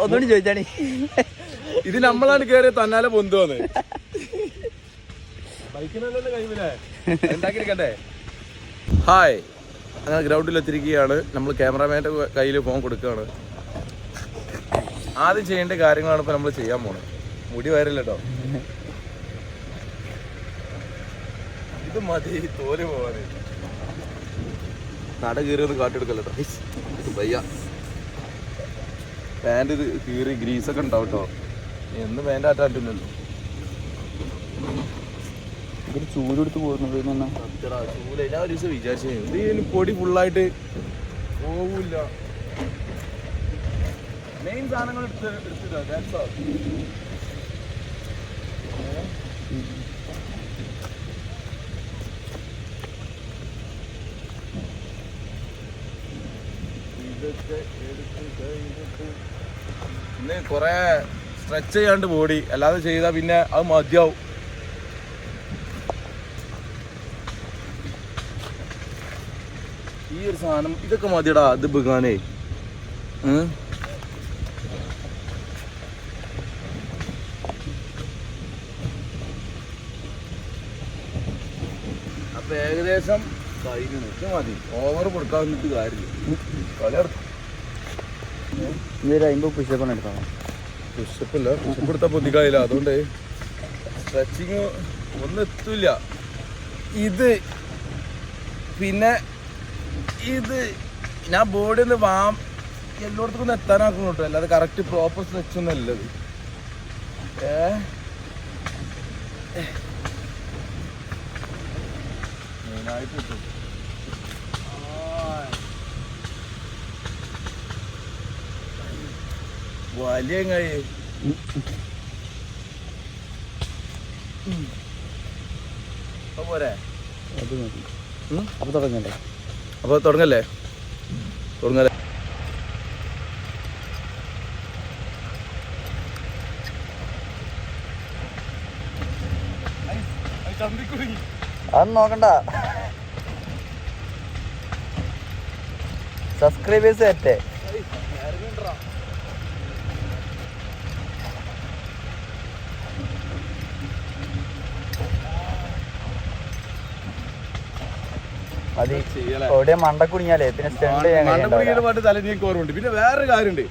ഒന്നുകൂടി ചോദിച്ചാണി ഇത് നമ്മളാണ് കേറിയ തന്നാലെ പൊന്തു വന്ന് ബൈക്കിനല്ലേ കൈമില്ലേ ഉണ്ടാക്കിയിരിക്കണ്ടേ ഹായ്. അങ്ങനെ ഗ്രൗണ്ടിൽ എത്തിരിക്കുകയാണ് നമ്മൾ ക്യാമറാമാന്റെ കയ്യിൽ ഫോൺ കൊടുക്കുകയാണ്. ആദ്യം ചെയ്യേണ്ട കാര്യങ്ങളാണ് ഇപ്പൊ നമ്മൾ ചെയ്യാൻ പോണത് മുടി വരല്ലോ ഇത് മതി തോൽ പോവാൻ നട കീറി ഒന്ന് കാട്ടിയെടുക്കല്ലോ വയ്യ. പാന്റ് ഇത് കീറി ഗ്രീസൊക്കെ ഉണ്ടാവും കേട്ടോ എന്ന് പാന്റ് ആറ്റാറ്റില്ലല്ലോ ഇതൊരു ചൂലെടുത്ത് ചൂട് ഞാൻ ഒരു ദിവസം വിചാരിച്ചു ഇത് ഇതിന് പൊടി ഫുള്ളായിട്ട് പോവില്ല. മെയിൻ സാധനങ്ങൾ എടുത്ത് എടുത്തിട്ടാ that's all. ഇതൊക്കെ എടുത്ത് കഴിഞ്ഞിട്ട് ഇന്ന് കുറെ സ്ട്രെച്ച് ചെയ്യാണ്ട് ബോഡി. അല്ലാതെ ചെയ്താൽ പിന്നെ അത് മതിയാവും. ഈ ഒരു സാധനം ഇതൊക്കെ മതിയടാ ഇത് ബിഗാനേ. അപ്പൊ ഏകദേശം കഴിഞ്ഞു. മതി. ഓവർ കൊടുക്കാൻ വേണ്ടിട്ട് കാര്യമില്ല. അതുകൊണ്ട് സ്ട്രെച്ചിങ് ഒന്നും ഇത് പിന്നെ ഇത് ഞാൻ ബോഡി ഒന്ന് വാം എല്ലായിടത്തും ഒന്ന് എത്താനാക്കുന്നു കേട്ടോ. അല്ലാതെ കറക്റ്റ് പ്രോപ്പർ സ്ട്രെച്ച് ഒന്നും അല്ലത് ഏ? മെയിനായിട്ട് കിട്ടും വലിയ കൈ അപ്പൊ പോരെ അത് മതി? അപ്പോൾ തുടങ്ങണ്ടേ അപ്പൊ തുടങ്ങല്ലേ? തുടങ്ങല്ലേ. അത് നോക്കണ്ട. സബ്സ്ക്രൈബേഴ്സ് ഏറ്റേ. അത് എവിടെ മണ്ട കുടുങ്ങിയാലേ? പിന്നെ സ്റ്റണ്ട് പാട്ട് തലേക്ക് ഓർമ്മയുണ്ട്. പിന്നെ വേറൊരു കാര്യമുണ്ട്.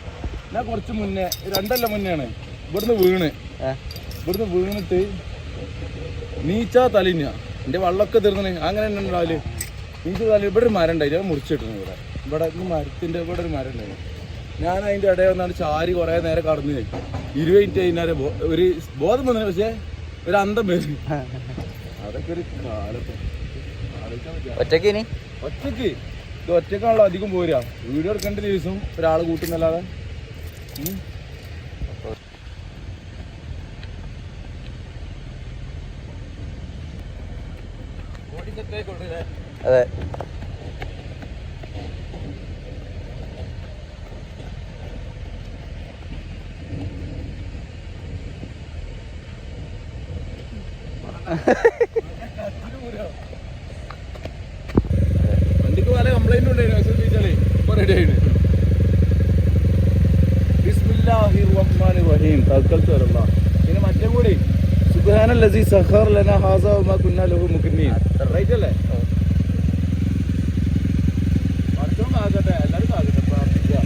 ഞാൻ കുറച്ച് മുന്നേ രണ്ടല്ല മുന്നെയാണ്. ഇവിടുന്ന് വീണ്? ഇവിടുന്ന് വീണിട്ട് നീച്ചാ തലിഞ്ഞ എന്റെ വള്ളമൊക്കെ തീർന്നു അങ്ങനെ തന്നെ ഉണ്ടാവില്ല നീച്ച തല ഇവിടെ ഒരു മരം ഉണ്ടായി. അത് മുറിച്ചിട്ടിരുന്നു ഇവിടെ. ഇവിടെ ഈ മരത്തിന്റെ ഇവിടെ ഒരു മരം ഉണ്ടായിരുന്നു ഞാൻ അതിന്റെ ഇടയിൽ വന്നാണ് ചാരി കുറെ നേരം കടന്നു ഇരുപത് മിനിറ്റ് കഴിഞ്ഞാൽ ഒരു ബോധം വന്നു പക്ഷേ ഒരു അന്തം വരും. അതൊക്കെ ഒരു കാലത്ത്. ഒറ്റയ്ക്ക് ഇനി? ഒറ്റയ്ക്ക് ഇത് ഒറ്റക്കാണല്ലോ അധികം പോരാ വീഡിയോ എടുക്കേണ്ട ദിവസം ഒരാൾ കൂട്ടുന്നല്ലാതെ. അതെ. Ha ha പല ഉണ്ടായിരുന്നു പക്ഷേ ചോദിച്ചാലേ ഇപ്പൊ റെഡി ആയിരുന്നു ബിസ്മില്ലാഹിർ റഹ്മാനിർ റഹീം തവക്കൽതു അലല്ലാഹ് പിന്നെ മറ്റേ കൂടി. സുബ്ഹാനല്ലസി സഖർ ലനാ ഹാസ വമാ കുന്നാ ലഹു മുഖ്രിനീൻ റൈറ്റ് അല്ലേ പടച്ചോൻ ആകട്ടെ എല്ലാവരും ആകട്ടെ പ്രാർത്ഥിക്കുക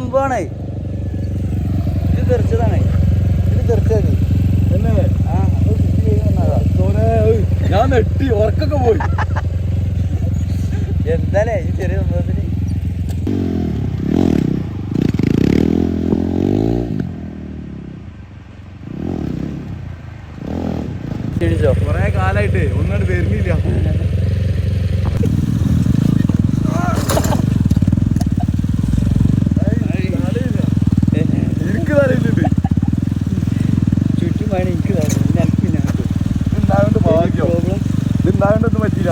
സംഭവമാണ്. ഇത് തെറിച്ചതാണ്. ഇത് തെറിച്ചത് ഞാൻ നെട്ടി ഉറക്കൊക്കെ പോയി. എന്താലേ ഈ ചെറിയ സംഭവത്തിന്? കൊറേ കാലായിട്ട് ഒന്നും വരുന്നില്ല. ചുറ്റുമാണ് എനിക്ക് ഇതുണ്ടായോണ്ട് പറ്റില്ല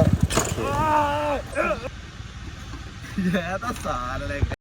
ഏതാ സാധനം?